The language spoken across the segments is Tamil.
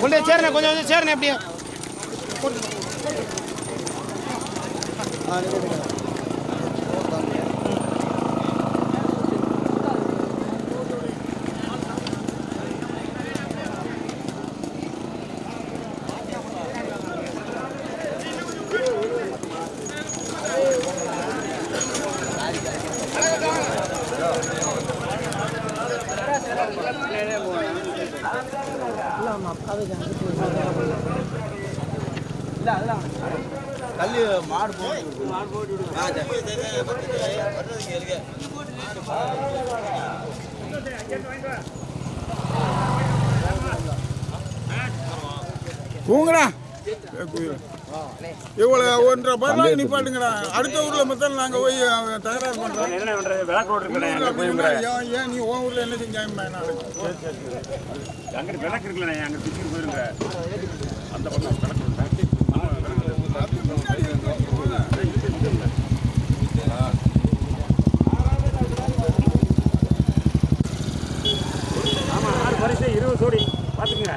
கொண்டு சேர்ண சேருண்ணே கொஞ்சம் கொஞ்சம் சேருண்ணே அப்படியே. கல் மாடு போட்டு மாடு போட்டு பூங்கடா இவ்வளோ ஒன்றரை பேர்லாம் நிப்பாட்டுங்கடா. அடுத்த ஊரில் மொத்தம் நாங்கள் போய் தகராறு பண்ணுறோம் என்ன பண்றது? விளக்கு ரோடு ஏன் ஏன் நீ உன் ஊரில் என்ன செஞ்சாங்க அங்கிட்டு விளக்கு இருக்குல்லண்ணே அங்கே பிச்சுட்டு போயிருங்க. அந்த பக்கம் விளக்கு ரோடு. ஆமா, விளக்கு ரோடு. ஆமா ஆறு பரிசு இருபது கோடி பார்த்துக்குங்க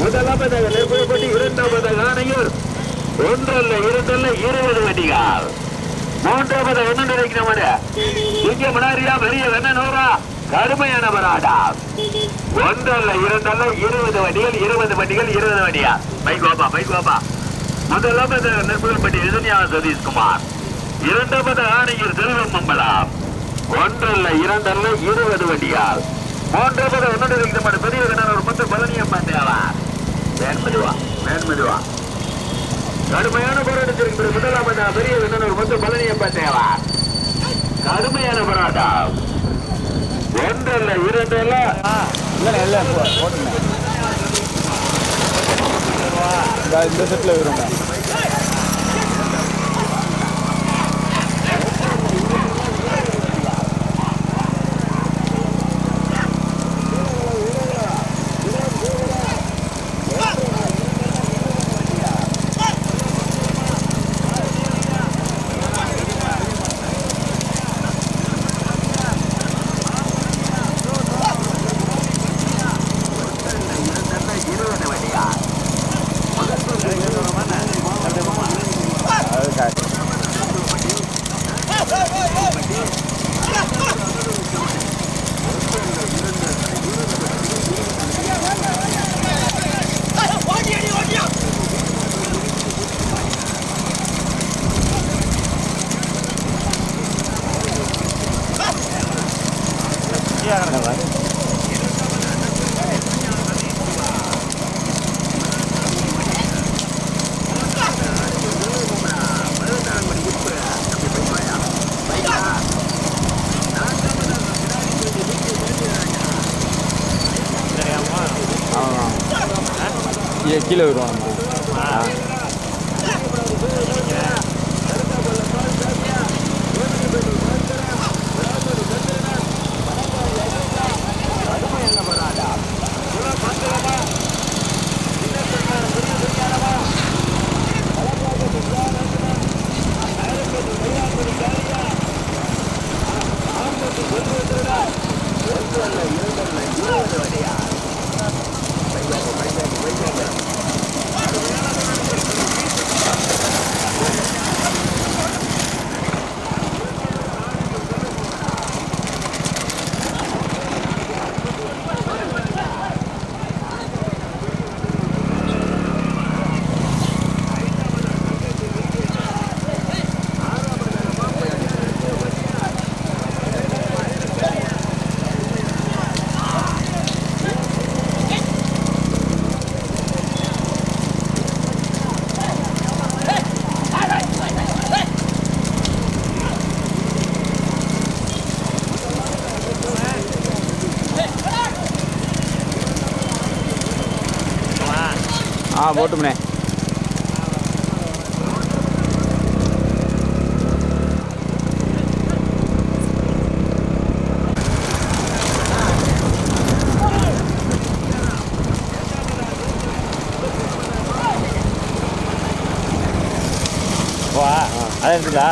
முதலாவதாக நெருப்பப்பட்டு இரண்டாவதாக ஆணையூர். ஒன்றல்ல இரண்டல்ல இருபது வண்டிகள் மூன்றாவது என்ன நினைக்கிறோம் இங்க முன்னாடியா பெரிய வெண்ணூரா கடுமையான பராடா ஒன்றல்ல இரண்டல்ல இருபது வண்டிகள் இருபது வண்டிகள் இருபது வண்டியா பைக் வாப்பா பைக் வாப்பா முதலாவது நெருப்புகள்பட்டி எதிர்யா சதீஷ்குமார். இரண்டாவது ஆணையூர் செல்வம் மம்பலம் ஒன்றல்ல இரண்டல்ல இருபது வண்டியால் மூன்றாவது ஒன்னு நினைக்கிற பெரிய விண்ணன் ஒரு மொத்தம் பழனியம் பார்த்தேவா வேண்மதுவா வேண்மதுவா கடுமையான போராட்டத்திற்கு பிறகு முதலாம் முதலாவது பெரிய விண்ணனர் வந்து பழனியப்ப தேவா கடுமையான போராட்டம். ஒன்றல்ல இரண்டல்ல. இல்லை இல்லை போட்டுங்க. இந்த செட்டில் வருங்க ஆ போட்டும்ண்ணே வா அதான் இருக்குதா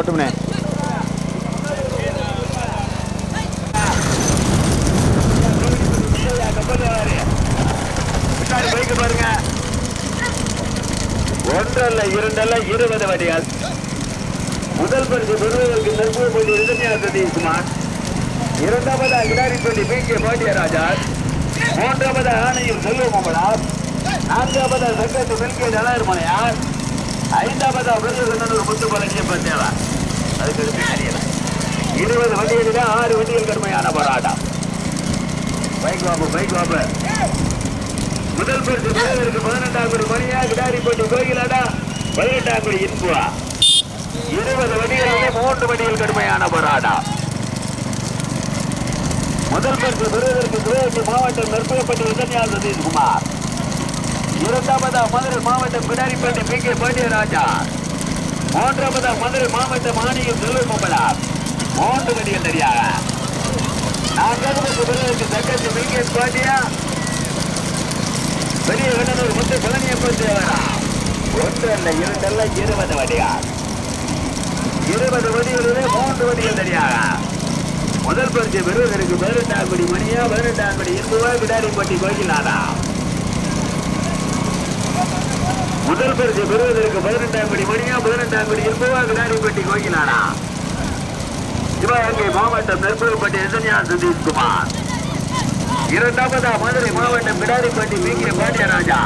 ஆ பாருங்க ஒன்றல்ல இரண்டல்ல இருபது வடிகள் முதல் பரிசு பெறுவதற்கு நெருப்புப்பள்ளி ரிதன்யா சதீஷ்குமார் இரண்டாவது கிடாரிப்பள்ளி பி கே பாண்டியராஜா. மூன்றாவது ஆணையம் செல்வமங்களார் நான்காவது சங்கத்து மில்கே நலர்மலையார் ஐந்தாவது விருதுநல்லூர் முத்துப்பழனிய பந்தேவா அதுக்கு தெரியல இருபது வண்டிகளில் ஆறு வண்டிகள் கடுமையான போராட்டம். பைக் வாப்பு பைக் வாப்பு முதல் பரிசு பெறுவதற்கு பதினெட்டாம் கோடி மணியா கிடாரிப்பட்டி கோயிலாடா பதினெட்டாம் கோடி இன்புவா. இருபது வண்டிகளிலே மூன்று வண்டிகள் கடுமையான போராட்டம். முதல் பரிசு பெறுவதற்கு சிவகங்கை மாவட்டம் நெற்பகப்பட்டி உதன்யா சதீஷ்குமார். இரண்டாவதா மதுரை மாவட்டம் பிடாரிப்பட்டி பி கே பாண்டியராஜா. மூன்றாவது மதுரை மாவட்டம் மாணியம் செல்வமங்கலார் மூன்று கடிகள் தெரியாக நான்காவது பரிசு பெறுவதற்கு தங்கச்சி பாண்டியா பெரிய விண்ணூர் முத்து பழனியப்பன் தேவரா ஒன்று அல்ல இரண்டல்ல இருபது வடிகால். இருபது வடிகளிலே மூன்று வடிகள் தெரியாக முதல் பரிசு பெறுவதற்கு பதினெட்டாம் கோடி மணியா பதினெட்டாம் கோடி ரூபாய் விடாரிப்பட்டி கோயிலாதா முதல் பரிசு பெறுவதற்கு பதினெட்டாம் படி மணியா பதினெட்டாம் படி இருப்பவா கிடாரிப்பட்டி கோயிலாடா? சிவகங்கை மாவட்டம் நெற்பூர்பட்டி எசன்யா சதீஷ்குமார். இரண்டாவதா மதுரை மாவட்டம் பிடாரிப்பட்டி பி கே பாண்டியராஜா.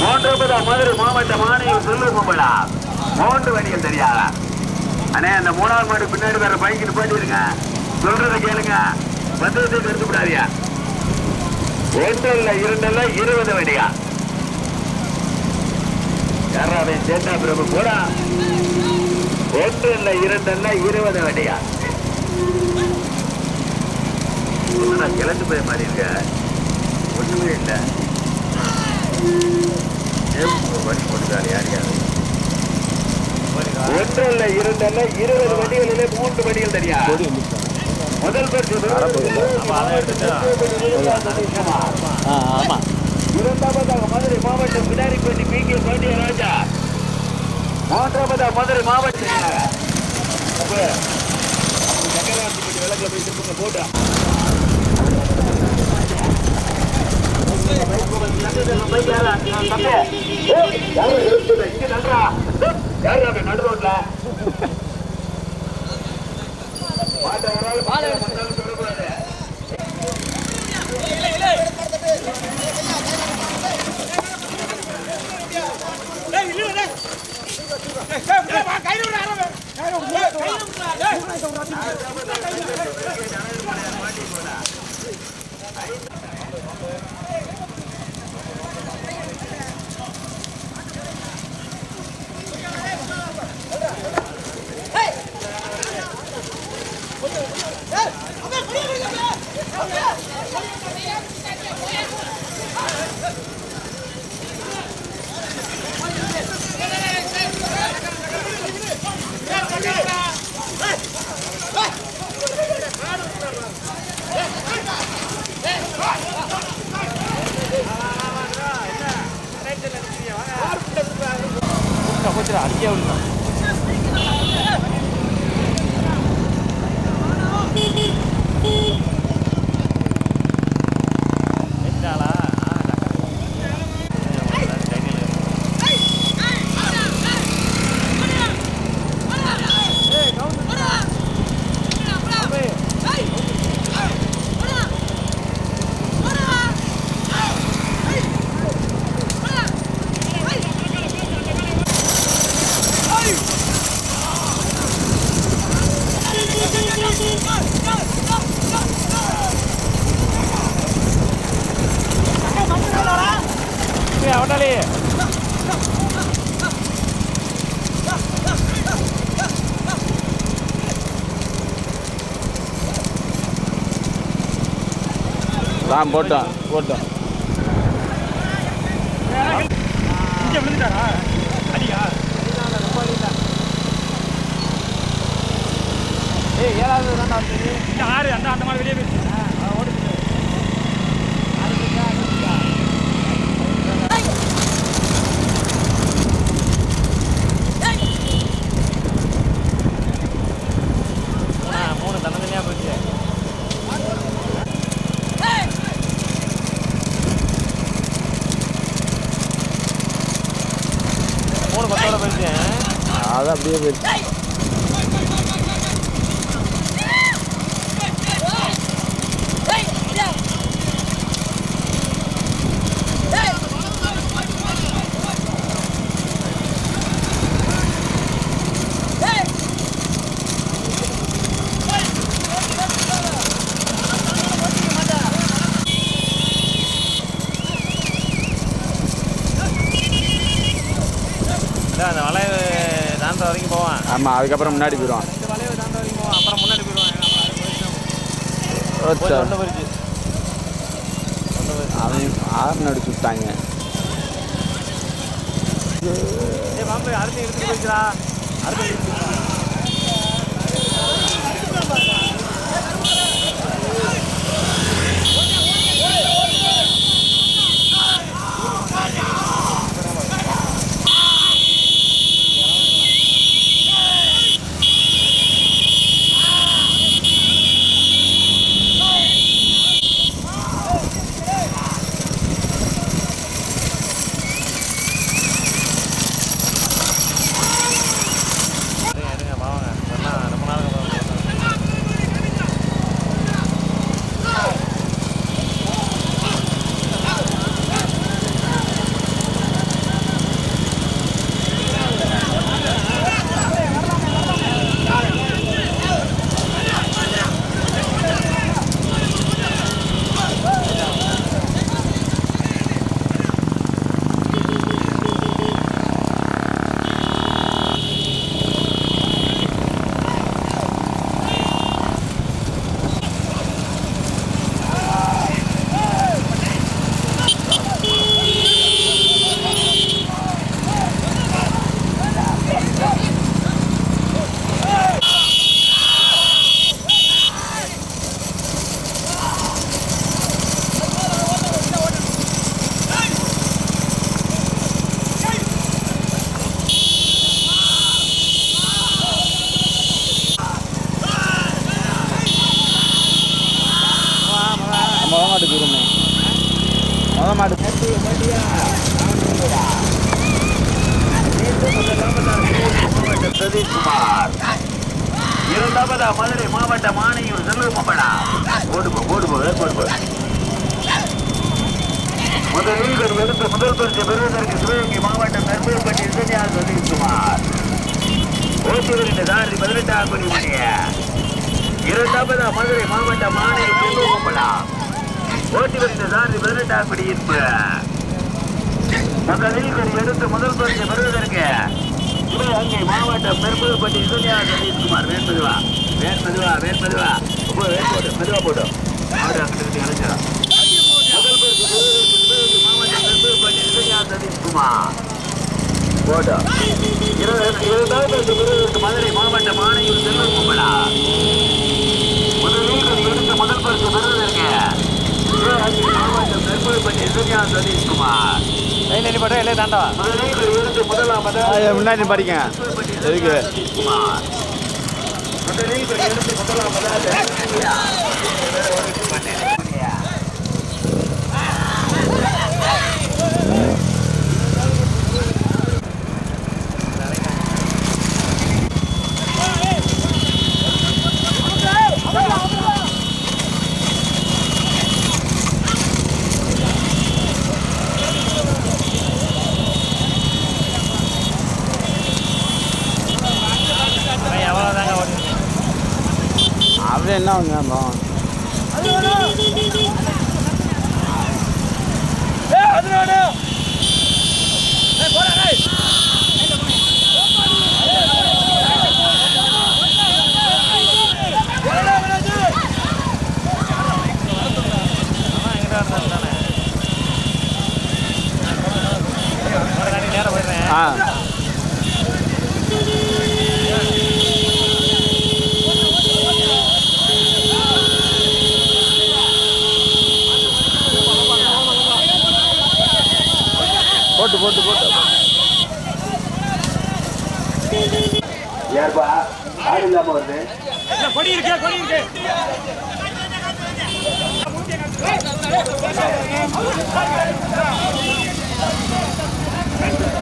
மூன்றாவதா மதுரை மாவட்டம் ஆணையம் கும்பலா மூன்று வணிகம் தெரியாத? அண்ணே அந்த மூணாவது மாடு பின்னாடி வேற பைக்கு நிப்பாட்டிருங்க சொல்றத கேளுங்க. பத்திரத்தை எடுத்து விடாதியா ஒன்று இல்ல இரண்டு இருபது வண்டியா யாராவே சேட்டா பிரபு போடா. ஒன்று இல்ல இரண்டு இல்ல இருபது வண்டியா? என்னடா கிளந்து போய் மாதிரி இருக்க? ஒண்ணுமே இல்லை. வண்டி போட்டுக்காரு யார் யாரு ஒன்று இல்ல இரண்டு இல்ல இருபது வண்டிகளிலே மூன்று வண்டிகள் தெரியா முதல் பரிசு ஆ ஆமாம் இரண்டாவதாக மதுரை மாவட்டம் பிடாரிப்பட்டி பி கே பாண்டியராஜா மூன்றாவதாக மதுரை மாவட்டம் சக்கரவர்த்திப்பட்டி விளக்கில் போய் திருப்பங்க போட்டா. நடு ரோட்ல? கையில் தான் போட்டோம். போட்டோம். ஏழாவது ஆறு அந்த அந்த மாதிரி வெளியே போயிடுச்சு ஓடி மூணு தன்னந்தனியாக போச்சு மூணு பத்தோட போயிடுச்சு அது அப்படியே போயிடுச்சு அந்த வளைவு தாண்ட வரைக்கும் போவான். ஆமாம் அதுக்கப்புறம் முன்னாடி போயிடுவான். இந்த வளைவு தாண்ட வரைக்கும் போவான். அப்புறம் முன்னாடி போயிடுவான். அவன் ஆறு ஏய் பாம்பு அடுத்து எடுத்து போயிடுச்சுடா. அடுத்து நெற்பூர்பட்டி இசையார் பிரதீஷ்குமார் ஓட்டுநரின் சாரதி பதினெட்டாம் கோடி மணிய முதலாவதா மதுரை மாவட்ட மாநில செல்வகும்பலா ஓட்டி வருகிற சாரதி பதினெட்டாம் படி இருப்பு முதலில் ஒரு எடுத்து முதல் பரிசு பெறுவதற்கு சிவகங்கை மாவட்டம் பெரும்புதுப்பட்டி சுனியா சதீஷ்குமார். வேண்பதுவா வேண்பதுவா வேண்பதுவா போ, வேன் போடு மெதுவா போடு. அவரு அங்கிட்டு அழைச்சிடும் முதல் பரிசு பெறுவதற்கு சிவகங்கை மாவட்டம் பெரும்புதுப்பட்டி சுனியா சதீஷ்குமார். போடு இருபது இருபதாவது பரிசு பெறுவதற்கு மதுரை மாவட்டம் ஆணையூர் செல்வம் கும்பலா? முதலில் எடுத்து முதல் பரிசு பெறுவதற்கு சிவகங்கை மாவட்டம் பெரும்புதுப்பட்டி சுனியா சதீஷ்குமார். போட்டா இல்லையே தாண்டா? முதலில் எடுத்து முதலாவதா ஆ, முன்னாடி படிங்க எதுக்கு எவ்வளோதாங்க ஓடுங்க அப்படியே என்ன ஒன்று அப்புறம் அதான் எங்கிட்ட இருந்தாலும் தானே ஒரு நாளைக்கு நேரம் போயிடுறேன் ஆ போட்டு போட்டு போட்டு ஏற்பா ஆள் இல்லாம வருது கொடி இருக்கே கொடி இருக்கு.